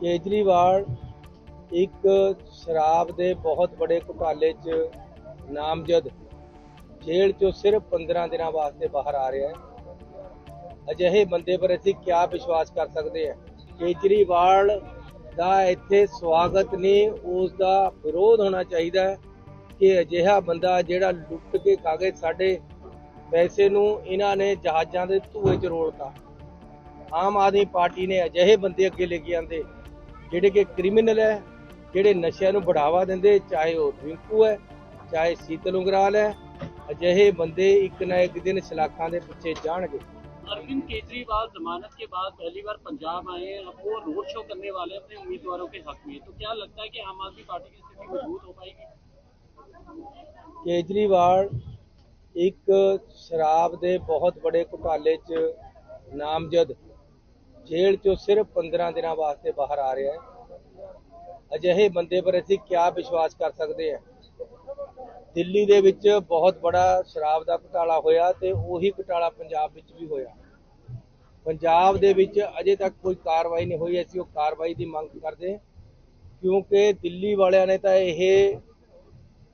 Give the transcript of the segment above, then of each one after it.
ਕੇਜਰੀਵਾਲ ਇੱਕ ਸ਼ਰਾਬ ਦੇ ਬਹੁਤ ਬੜੇ ਘੁਟਾਲੇ 'ਚ ਨਾਮਜ਼ਦ, ਜੇਲ੍ਹ 'ਚੋਂ ਸਿਰਫ 15 ਦਿਨਾਂ ਵਾਸਤੇ ਬਾਹਰ ਆ ਰਿਹਾ ਹੈ। ਅਜਿਹੇ ਬੰਦੇ ਪਰ ਅਸੀਂ ਕਿਆ ਵਿਸ਼ਵਾਸ ਕਰ ਸਕਦੇ ਹਾਂ? ਕੇਜਰੀਵਾਲ ਦਾ ਇੱਥੇ ਸਵਾਗਤ ਨਹੀਂ, ਉਸ ਦਾ ਵਿਰੋਧ ਹੋਣਾ ਚਾਹੀਦਾ ਹੈ ਕਿ ਅਜਿਹਾ ਬੰਦਾ ਜਿਹੜਾ ਲੁੱਟ ਕੇ ਕਾਗਜ਼ ਸਾਡੇ ਪੈਸੇ ਨੂੰ ਇਹਨਾਂ ਨੇ ਜਹਾਜ਼ਾਂ ਦੇ ਧੂਏ 'ਚ ਰੋਲਤਾ। ਆਮ ਆਦਮੀ ਪਾਰਟੀ ਨੇ ਅਜਿਹੇ ਬੰਦੇ ਅੱਗੇ ਲੈ ਕੇ ਆਂਦੇ ਜਿਹੜੇ ਕਿ ਕ੍ਰਿਮੀਨਲ ਹੈ ਜਿਹੜੇ ਨਸ਼ਿਆਂ ਨੂੰ ਬੜਾਵਾ ਦਿੰਦੇ ਚਾਹੇ ਉਹ ਰਿੰਕੂ ਹੈ ਚਾਹੇ ਸੀਤਲ ਉਂਗਰਾਲ ਹੈ ਅਜਿਹੇ ਬੰਦੇ ਇੱਕ ਨਾ ਇੱਕ ਦਿਨ ਸਲਾਖਾਂ ਦੇ ਪਿੱਛੇ ਜਾਣਗੇ अरविंद केजरीवाल जमानत के बाद पहली बार पंजाब आए हैं अब वो रोड शो करने वाले हैं अपने उम्मीदवारों के हक में तो क्या लगता है कि आम आदमी पार्टी की स्थिति मजबूत हो पाएगी ਕੇਜਰੀਵਾਲ ਇੱਕ ਸ਼ਰਾਬ ਦੇ ਬਹੁਤ ਵੱਡੇ ਘੁਟਾਲੇ 'ਚ ਨਾਮਜ਼ਦ ਜੇਲ੍ਹ 'ਚੋਂ ਸਿਰਫ 15 ਦਿਨਾਂ ਵਾਸਤੇ ਬਾਹਰ ਆ ਰਿਹਾ ਹੈ। ਅਜਿਹੇ ਬੰਦੇ ਪਰ ਅਸੀਂ ਕਿਆ ਵਿਸ਼ਵਾਸ ਕਰ ਸਕਦੇ ਹਾਂ? ਦਿੱਲੀ ਦੇ ਵਿੱਚ ਬਹੁਤ ਬੜਾ ਸ਼ਰਾਬ ਦਾ ਘੁਟਾਲਾ ਹੋਇਆ ਤੇ ਉਹੀ ਘਟਾਲਾ ਪੰਜਾਬ ਵਿੱਚ ਵੀ ਹੋਇਆ। ਪੰਜਾਬ ਦੇ ਵਿੱਚ ਅਜੇ ਤੱਕ ਕੋਈ ਕਾਰਵਾਈ ਨਹੀਂ ਹੋਈ, ਅਸੀਂ ਉਹ ਕਾਰਵਾਈ ਦੀ ਮੰਗ ਕਰਦੇ ਕਿਉਂਕਿ ਦਿੱਲੀ ਵਾਲਿਆਂ ਨੇ ਤਾਂ ਇਹ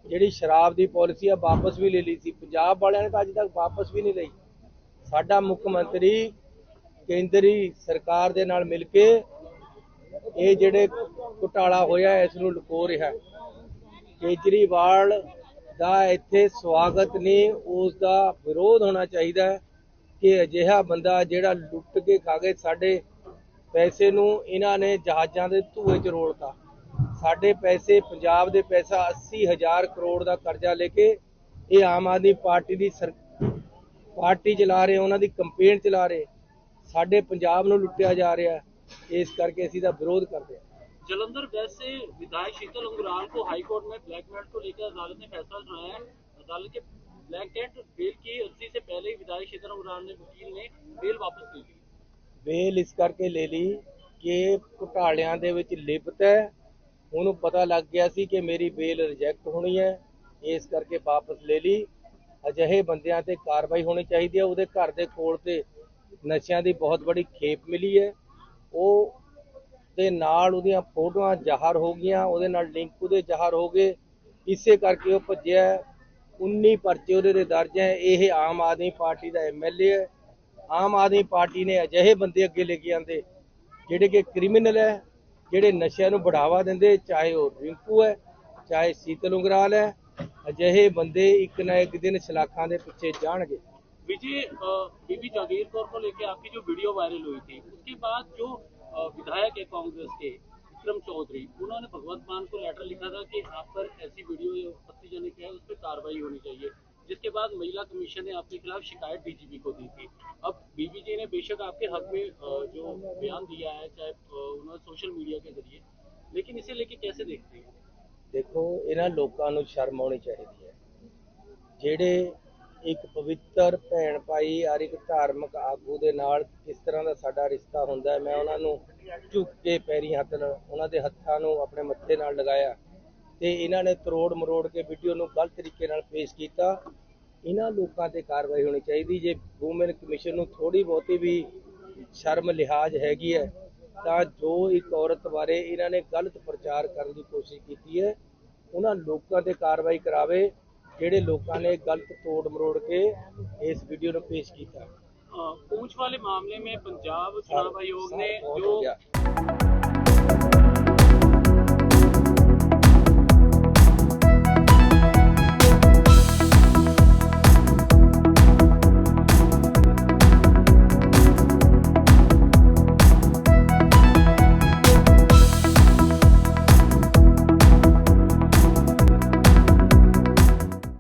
ਜਿਹੜੀ ਸ਼ਰਾਬ ਦੀ ਪਾਲਿਸੀ ਆ, ਵਾਪਸ ਵੀ ਲੈ ਲਈ ਸੀ। ਪੰਜਾਬ ਵਾਲਿਆਂ ਨੇ ਤਾਂ ਅਜੇ ਤੱਕ ਵਾਪਸ ਵੀ ਨਹੀਂ ਲਈ। ਸਾਡਾ ਮੁੱਖ ਮੰਤਰੀ ਕੇਂਦਰੀ ਸਰਕਾਰ ਦੇ ਨਾਲ ਮਿਲ ਕੇ ਇਹ ਜਿਹੜੇ ਘੁਟਾਲਾ ਹੋਇਆ, ਇਸ ਨੂੰ ਲੁਕੋ ਰਿਹਾ ਕੇਜਰੀਵਾਲ ਦਾ ਇੱਥੇ ਸਵਾਗਤ ਨਹੀਂ, ਉਸ ਦਾ ਵਿਰੋਧ ਹੋਣਾ ਚਾਹੀਦਾ ਹੈ ਕਿ ਅਜਿਹਾ ਬੰਦਾ ਜਿਹੜਾ ਲੁੱਟ ਕੇ ਖਾ ਕਾਗਜ਼ ਸਾਡੇ ਪੈਸੇ ਨੂੰ ਇਹਨਾਂ ਨੇ ਜਹਾਜ਼ਾਂ ਦੇ ਧੂਏ 'ਚ ਰੋਲਤਾ। ਸਾਡੇ ਪੈਸੇ, ਪੰਜਾਬ ਦੇ ਪੈਸਾ 80000 ਕਰੋੜ ਦਾ ਕਰਜ਼ਾ ਲੈ ਕੇ ਇਹ ਆਮ ਆਦਮੀ ਪਾਰਟੀ ਦੀ ਸਰ- ਪਾਰਟੀ ਚਲਾ ਰਹੇ, ਉਹਨਾਂ ਦੀ ਕੰਪੇਨ ਚਲਾ ਰਹੇ। ਸਾਡੇ ਪੰਜਾਬ ਨੂੰ ਲੁੱਟਿਆ ਜਾ ਰਿਹਾ ਹੈ। ਇਸ ਕਰਕੇ ਅਸੀਂ ਦਾ ਵਿਰੋਧ ਕਰਦੇ ਹਾਂ जलंधर वेस्ट से विधायक शीतल अंगुराल को हाई कोर्ट में ब्लैकमेल को लेकर अदालत ने फैसला सुनाया है अदालत के ब्लैंकेट बेल की अर्जी से पहले ही विधायक शीतल अंगुराल ने वकील ने बेल वापस ले ली ਵੇਲ ਇਸ ਕਰਕੇ ਲੈ ਲਈ ਕਿ ਘੁਟਾਲਿਆਂ ਦੇ ਵਿੱਚ ਲਿਪਤ ਹੈ ਉਹਨੂੰ ਪਤਾ ਲੱਗ ਗਿਆ ਸੀ ਕਿ ਮੇਰੀ ਬੇਲ ਰਿਜੈਕਟ ਹੋਣੀ ਹੈ ਇਸ ਕਰਕੇ ਵਾਪਸ ਲੈ ਲਈ ਅਜਿਹੇ ਬੰਦਿਆਂ ਤੇ ਕਾਰਵਾਈ ਹੋਣੀ ਚਾਹੀਦੀ ਹੈ ਉਹਦੇ ਘਰ ਦੇ ਕੋਲ ਤੇ ਨਸ਼ਿਆਂ ਦੀ ਬਹੁਤ ਬੜੀ ਖੇਪ ਮਿਲੀ ਹੈ। ਉਹ ਦੇ ਨਾਲ ਉਹਦੀਆਂ ਫੋਟੋਆਂ ਜ਼ਾਹਰ ਹੋ ਗਈਆਂ, ਉਹਦੇ ਨਾਲ ਲਿੰਕ ਉਹਦੇ ਜ਼ਾਹਰ ਹੋ ਗਏ। ਇਸੇ ਕਰਕੇ ਉਹ ਭੱਜਿਆ ਹੈ। 19 ਪਰਚੇ ਉਹਦੇ ਦੇ ਦਰਜ ਹੈ। ਇਹ ਆਮ ਆਦਮੀ ਪਾਰਟੀ ਦਾ ਐਮਐਲਏ ਹੈ। ਆਮ ਆਦਮੀ ਪਾਰਟੀ ਨੇ ਅਜਿਹੇ ਬੰਦੇ ਅੱਗੇ ਲੈ ਕੇ ਆਂਦੇ ਜਿਹੜੇ ਕਿ ਕ੍ਰਿਮੀਨਲ ਹੈ, ਜਿਹੜੇ ਨਸ਼ਿਆਂ ਨੂੰ ਬੜਾਵਾ ਦਿੰਦੇ, ਚਾਹੇ ਉਹ ਰਿੰਕੂ ਹੈ, ਚਾਹੇ ਸੀਤਲ ਉਂਗਰਾਲ ਹੈ, ਅਜਿਹੇ ਬੰਦੇ ਇੱਕ ਨਾ ਇੱਕ ਦਿਨ ਸਲਾਖਾਂ ਦੇ ਪਿੱਛੇ ਜਾਣਗੇ। विजय अ, बीबी जागीर कौर को लेकर आपकी जो वीडियो वायरल हुई थी उसके बाद जो अ, विधायक है कांग्रेस के विक्रम चौधरी उन्होंने भगवत मान को लेटर लिखा था कि आप पर ऐसी वीडियो आपत्तिजनक है उस पर कार्रवाई होनी चाहिए जिसके बाद महिला कमीशन ने आपके खिलाफ शिकायत डीजीपी को दी थी अब बीबीजे ने बेशक आपके हक में अ, जो बयान दिया है चाहे अ, उन्होंने सोशल मीडिया के जरिए लेकिन इसे लेके कैसे देखते हैं ਦੇਖੋ ਇਹਨਾਂ ਲੋਕਾਂ ਨੂੰ ਸ਼ਰਮ ਆਉਣੀ ਚਾਹੀਦੀ ਹੈ ਜਿਹੜੇ ਇੱਕ ਪਵਿੱਤਰ ਭੈਣ ਭਾਈ ਔਰ ਇੱਕ ਧਾਰਮਿਕ ਆਗੂ ਦੇ ਨਾਲ ਕਿਸ ਤਰ੍ਹਾਂ ਦਾ ਸਾਡਾ ਰਿਸ਼ਤਾ ਹੁੰਦਾ ਹੈ, ਮੈਂ ਉਹਨਾਂ ਨੂੰ ਝੁੱਕ ਕੇ ਪੈਰੀ ਹੱਥ ਨਾਲ, ਉਹਨਾਂ ਦੇ ਹੱਥਾਂ ਨੂੰ ਆਪਣੇ ਮੱਥੇ ਨਾਲ ਲਗਾਇਆ ਤੇ ਇਹਨਾਂ ਨੇ ਤਰੋੜ ਮਰੋੜ ਕੇ ਵੀਡੀਓ ਨੂੰ ਗਲਤ ਤਰੀਕੇ ਨਾਲ ਪੇਸ਼ ਕੀਤਾ। ਇਹਨਾਂ ਲੋਕਾਂ ਤੇ ਕਾਰਵਾਈ ਹੋਣੀ ਚਾਹੀਦੀ, ਜੇ ਵੂਮਨ ਕਮਿਸ਼ਨ ਨੂੰ ਥੋੜੀ ਬਹੁਤੀ ਵੀ ਸ਼ਰਮ ਲਿਹਾਜ਼ ਹੈਗੀ ਹੈ, ਤਾਂ ਜੋ ਇੱਕ ਔਰਤ ਬਾਰੇ ਇਹਨਾਂ ਨੇ ਗਲਤ ਪ੍ਰਚਾਰ ਕਰਨ ਦੀ ਕੋਸ਼ਿਸ਼ ਕੀਤੀ ਹੈ, ਉਹਨਾਂ ਲੋਕਾਂ ਤੇ ਕਾਰਵਾਈ ਕਰਾਵੇ। ਜਿਹੜੇ ਲੋਕਾਂ ਨੇ ਗਲਤ ਤੋੜ ਮਰੋੜ ਕੇ ਇਸ ਵੀਡੀਓ ਨੂੰ ਪੇਸ਼ ਕੀਤਾ। पूछ वाले मामले में पंजाब चुनाव आयोग ने जो